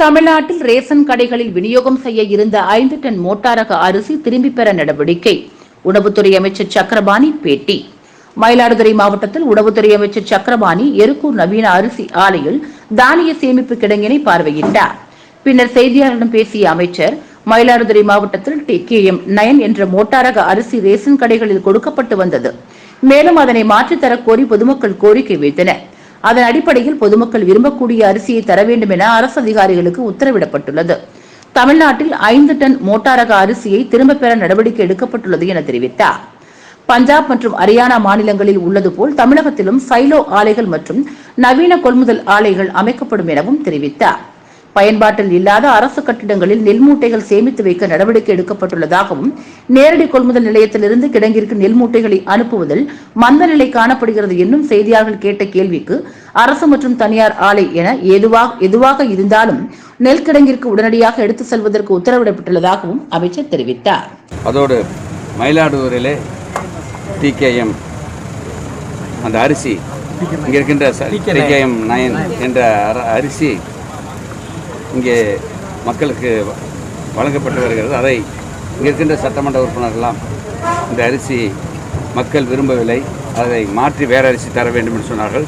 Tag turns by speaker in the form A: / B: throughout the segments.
A: தமிழ்நாட்டில் ரேஷன் கடைகளில் விநியோகம் செய்ய இருந்த ஐந்து டன் மோட்டாரக அரிசி திரும்பிப் பெற நடவடிக்கை. உணவுத்துறை அமைச்சர் சக்கரபாணி பேட்டி. மயிலாடுதுறை மாவட்டத்தில் உணவுத்துறை அமைச்சர் சக்கரபாணி எருக்கூர் நவீன அரிசி ஆலையில் தானிய சேமிப்பு கிடங்கினை பார்வையிட்டார். பின்னர் செய்தியாளரிடம் பேசிய அமைச்சர் மயிலாடுதுறை மாவட்டத்தில் டி கே எம் நயன் என்ற மோட்டாரக அரிசி ரேஷன் கடைகளில் கொடுக்கப்பட்டு வந்தது. மேலும் அதனை மாற்றித்தரக் கோரி பொதுமக்கள் கோரிக்கை வைத்தனர். அதன் அடிப்படையில் பொதுமக்கள் விரும்பக்கூடிய அரிசியை தர வேண்டும் என அரசு அதிகாரிகளுக்கு உத்தரவிடப்பட்டுள்ளது. தமிழ்நாட்டில் ஐந்து டன் மோட்டாரக அரிசியை திரும்பப் பெற நடவடிக்கை எடுக்கப்பட்டுள்ளது என தெரிவித்தார். பஞ்சாப் மற்றும் ஹரியானா மாநிலங்களில் உள்ளது போல் தமிழகத்திலும் சைலோ ஆலைகள் மற்றும் நவீன கொள்முதல் ஆலைகள் அமைக்கப்படும் எனவும் தெரிவித்தார். பயன்பாட்டில் இல்லாத அரசு கட்டிடங்களில் நெல் மூட்டைகள் சேமித்து வைக்க நடவடிக்கை எடுக்கப்பட்டுள்ளதாகவும் நேரடி கொள்முதல் நிலையத்திலிருந்து கிடங்கிற்கு நெல் மூட்டைகளை அனுப்புவதில் மந்த நிலை காணப்படுகிறது என்னும் செய்தியாளர்கள் கேட்ட கேள்விக்கு அரசு மற்றும் தனியார் ஆலை என எதுவாக எதுவாக இருந்தாலும் நெல் கிடங்கிற்கு உடனடியாக எடுத்து செல்வதற்கு உத்தரவிடப்பட்டுள்ளதாகவும் அமைச்சர் தெரிவித்தார்.
B: அதோடு மயிலாடுதுறையிலே டிகேஎம் அந்த அரிசி இங்கே இருக்கின்ற டிகேஎம் நயன் என்ற அர- அரிசி இங்கே மக்களுக்கு வழங்கப்பட்டு வருகிறது. அதை இங்கே இருக்கின்ற சட்டமன்ற உறுப்பினர்கள்லாம் இந்த அரிசி மக்கள் விரும்பவில்லை. அதை மாற்றி வேறு அரிசி தர வேண்டும் என்று சொன்னார்கள்.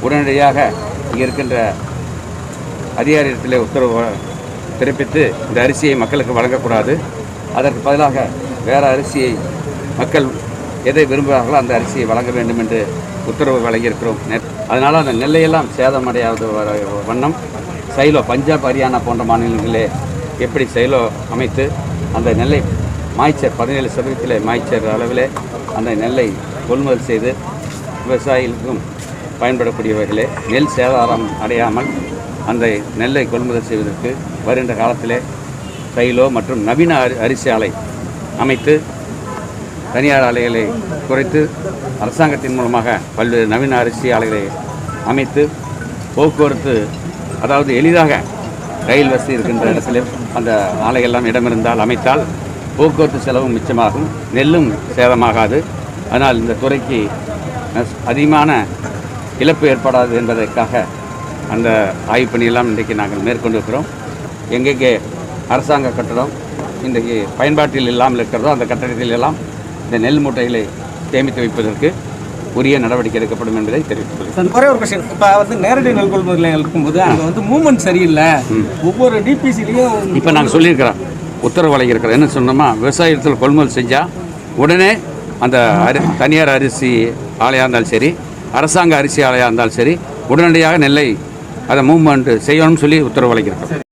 B: உடனடியாக இங்கே இருக்கின்ற அதிகாரத்தில் உத்தரவு பிறப்பித்து இந்த அரிசியை மக்களுக்கு வழங்கக்கூடாது. அதற்கு பதிலாக வேறு அரிசியை மக்கள் எதை விரும்புகிறார்களோ அந்த அரிசியை வழங்க வேண்டும் என்று உத்தரவு வழங்கியிருக்கிறோம். அதனால் அந்த நெல்லையெல்லாம் சேதமடையாத வ- வண்ணம். சைலோ பஞ்சாப் ஹரியானா போன்ற மாநிலங்களிலே எப்படி சைலோ அமைத்து அந்த நெல்லை மாய்ச்சர் பதினேழு சதவீதத்தில் மாய்ச்சர் அளவிலே அந்த நெல்லை கொள்முதல் செய்து விவசாயிகளுக்கும் பயன்படக்கூடிய வகையிலே நெல் சேதாரம் அடையாமல் அந்த நெல்லை கொள்முதல் செய்வதற்கு வருகின்ற காலத்திலே சைலோ மற்றும் நவீன அரி அரிசி ஆலை அமைத்து தனியார் ஆலைகளை குறைத்து அரசாங்கத்தின் மூலமாக பல்வேறு நவீன அரிசி ஆலைகளை அமைத்து போக்குவரத்து அதாவது எளிதாக ரயில் வசதி இருக்கின்ற இடத்துல அந்த ஆலையெல்லாம் இடமிருந்தால் அமைத்தால் போக்குவரத்து செலவும் மிச்சமாகும். நெல்லும் சேதமாகாது. அதனால் இந்த துறைக்கு நஸ்- அதிகமான இழப்பு ஏற்படாது என்பதற்காக அந்த ஆய்வு பணியெல்லாம் இன்றைக்கு நாங்கள் மேற்கொண்டிருக்கிறோம். எங்கெங்கே அரசாங்க கட்டடம் இன்றைக்கு பயன்பாட்டில் இல்லாமல் இருக்கிறதோ அந்த கட்டடத்தில் எல்லாம் இந்த நெல் மூட்டைகளை சேமித்து வைப்பதற்கு உரிய நடவடிக்கை எடுக்கப்படும் என்பதை.
C: சார், ஒரே ஒரு கொஸ்டின் இப்போ வந்து நேரடி நெல் கொள்முதல் இருக்கும்போது அங்கே வந்து மூவ்மெண்ட் சரியில்லை. ஒவ்வொரு டிபிசிலையும்
B: இப்போ நாங்கள் சொல்லியிருக்கிறோம். உத்தரவு வழங்கியிருக்கிறோம். என்ன சொன்னோமா? விவசாயத்தில் கொள்முதல் செஞ்சால் உடனே அந்த அரி தனியார் அரிசி ஆலையாக இருந்தாலும் சரி அரசாங்க அரிசி ஆலையாக இருந்தாலும் சரி உடனடியாக நெல்லை அதை மூவ்மெண்ட் செய்யணும்னு சொல்லி உத்தரவு வழங்கியிருக்கிறோம்.